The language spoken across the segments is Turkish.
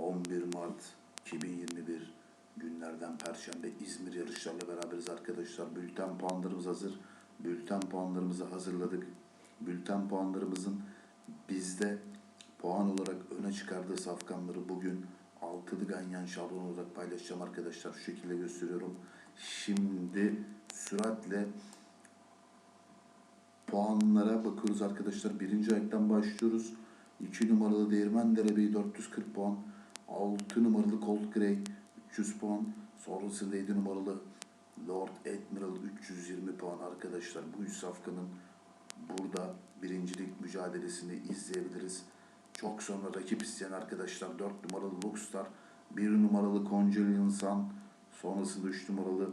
11 Mart 2021 günlerden Perşembe İzmir yarışlarla beraberiz arkadaşlar. Bülten puanlarımız hazır. Bülten puanlarımızı hazırladık. Bülten puanlarımızın bizde puan olarak öne çıkardığı safkanları bugün altılı ganyan şablon olarak paylaşacağım arkadaşlar. Şu şekilde gösteriyorum. Şimdi süratle puanlara bakıyoruz arkadaşlar. Birinci ayaktan başlıyoruz. 2 numaralı Değirmen Derebeyi 440 puan. 6 numaralı Cold Grey 300 puan. Sonrasında 7 numaralı Lord Admiral 320 puan arkadaşlar. Bu üç safkanın burada birincilik mücadelesini izleyebiliriz. Çok sonra rakip isteyen arkadaşlar 4 numaralı Luxstar, 1 numaralı Conjuring Sun, sonrasında 3 numaralı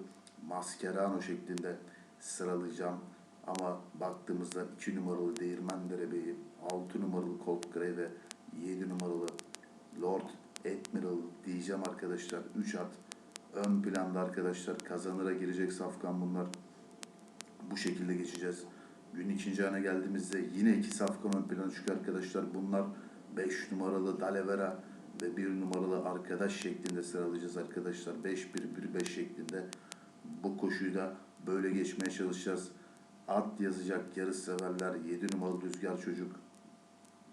Mascherano şeklinde sıralayacağım. Ama baktığımızda 2 numaralı Değirmen Derebeyi, 6 numaralı Colt Grey ve 7 numaralı Lord Admiral diyeceğim arkadaşlar. 3 at ön planda arkadaşlar kazanıra girecek safkan bunlar. Bu şekilde geçeceğiz. Gün ikinci ana geldiğimizde yine iki safkan ön plana çıkıyor arkadaşlar. Bunlar 5 numaralı Dalevera ve 1 numaralı arkadaş şeklinde sıralayacağız arkadaşlar. 5-1-1-5 şeklinde bu koşuyu da böyle geçmeye çalışacağız. At yazacak yarış severler 7 numaralı Rüzgar Çocuk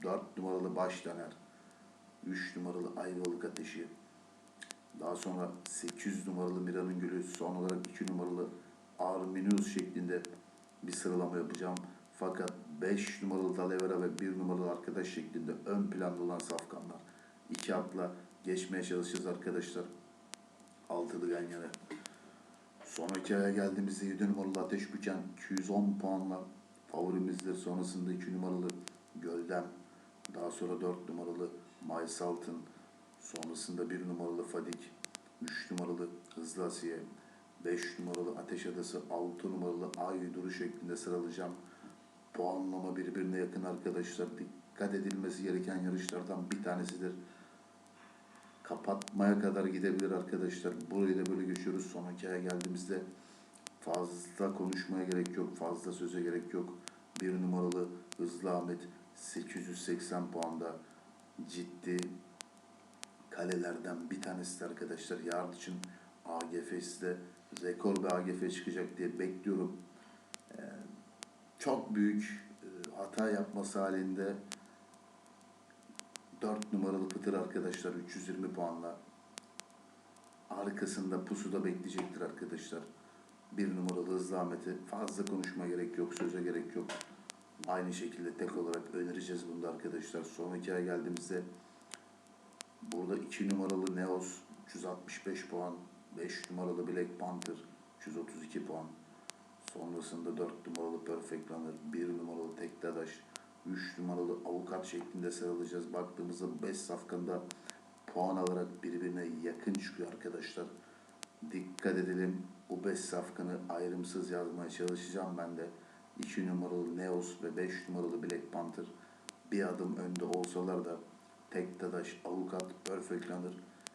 4 numaralı Başlaner 3 numaralı Ayvalık Ateşi daha sonra 800 numaralı Mira'nın Gülü son olarak 2 numaralı Arminius şeklinde bir sıralama yapacağım. Fakat 5 numaralı Dalevera ve 1 numaralı arkadaş şeklinde ön planda olan safkanlar. İki atla geçmeye çalışacağız arkadaşlar. Altılı Ganyan'a. Sonraki aya geldiğimizde 7 numaralı Ateş Büken 210 puanla favorimizdir. Sonrasında 2 numaralı Gölden. Daha sonra 4 numaralı Miles Altın. Sonrasında 1 numaralı Fadik. 3 numaralı Hızlı Asiye. 5 numaralı Ateş Adası. 6 numaralı Ay Duru şeklinde sıralayacağım. Puanlama birbirine yakın arkadaşlar. Dikkat edilmesi gereken yarışlardan bir tanesidir kapatmaya kadar gidebilir arkadaşlar. Burayı da böyle geçiyoruz. Sonraki aya geldiğimizde fazla konuşmaya gerek yok. Fazla söze gerek yok. Bir numaralı Hızlı Ahmet 880 puanda ciddi kalelerden bir tanesi arkadaşlar. Yarın için AGF'si rekor bir AGF çıkacak diye bekliyorum. Ee, çok büyük e, hata yapması halinde 4 numaralı Pıtır arkadaşlar 320 puanla arkasında pusuda bekleyecektir arkadaşlar. Bir numaralı Hızlı fazla konuşma gerek yok, söze gerek yok. Aynı şekilde tek olarak önereceğiz bunu da arkadaşlar. Sonraki ay geldiğimizde burada 2 numaralı Neos 365 puan, 5 numaralı Black Panther 332 puan. Sonrasında 4 numaralı Perfect Runner, 1 numaralı Tek Dadaş, 3 numaralı avukat şeklinde sıralayacağız. Baktığımızda 5 safkanda puan alarak birbirine yakın çıkıyor arkadaşlar. Dikkat edelim. Bu 5 safkanı ayrımsız yazmaya çalışacağım ben de. 2 numaralı Neos ve 5 numaralı Black Panther bir adım önde olsalar da tek dadaş, avukat, perfect runner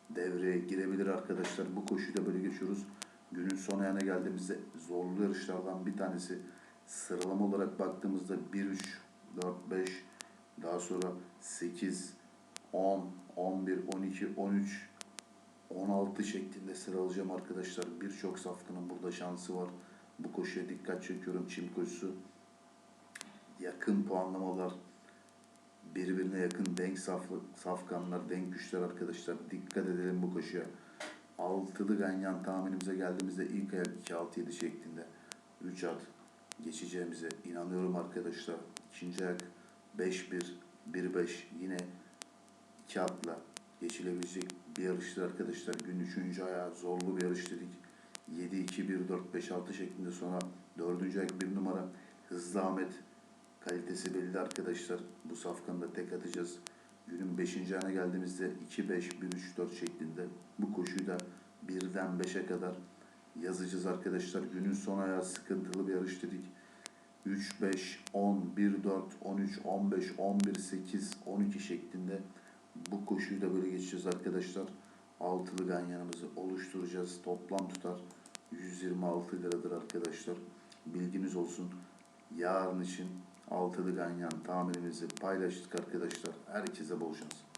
devreye girebilir arkadaşlar. Bu koşuyu da böyle geçiyoruz. Günün son ayağına geldiğimizde zorlu yarışlardan bir tanesi. Sıralama olarak baktığımızda 1-3, 4, 5, daha sonra 8, 10, 11, 12, 13, 16 şeklinde sıralayacağım arkadaşlar. Birçok safkanın burada şansı var. Bu koşuya dikkat çekiyorum. Çim koşusu. Yakın puanlamalar. Birbirine yakın denk saflı, safkanlar, denk güçler arkadaşlar. Dikkat edelim bu koşuya. Altılı ganyan tahminimize geldiğimizde ilk ayak 2-6-7 şeklinde 3 at geçeceğimize inanıyorum arkadaşlar. İkinci ayak 5-1, 1-5 yine 2 atla geçilebilecek bir yarıştır arkadaşlar. Gün 3. ayağı zorlu bir yarış dedik. 7-2-1-4-5-6 şeklinde sonra 4. ayak 1 numara Hızlı Ahmet kalitesi belli arkadaşlar. Bu safkanı da tek atacağız. Günün 5. ayına geldiğimizde 2-5-1-3-4 şeklinde bu koşuyu da 1'den 5'e kadar yazacağız arkadaşlar. Günün son ayağı sıkıntılı bir yarış dedik. 3, 5, 10, 1, 4, 13, 15, 11, 8, 12 şeklinde bu koşuyu da böyle geçeceğiz arkadaşlar. Altılı ganyanımızı oluşturacağız. Toplam tutar 126 liradır arkadaşlar. Bilginiz olsun. Yarın için altılı ganyan tahminimizi paylaştık arkadaşlar. Herkese bol şans.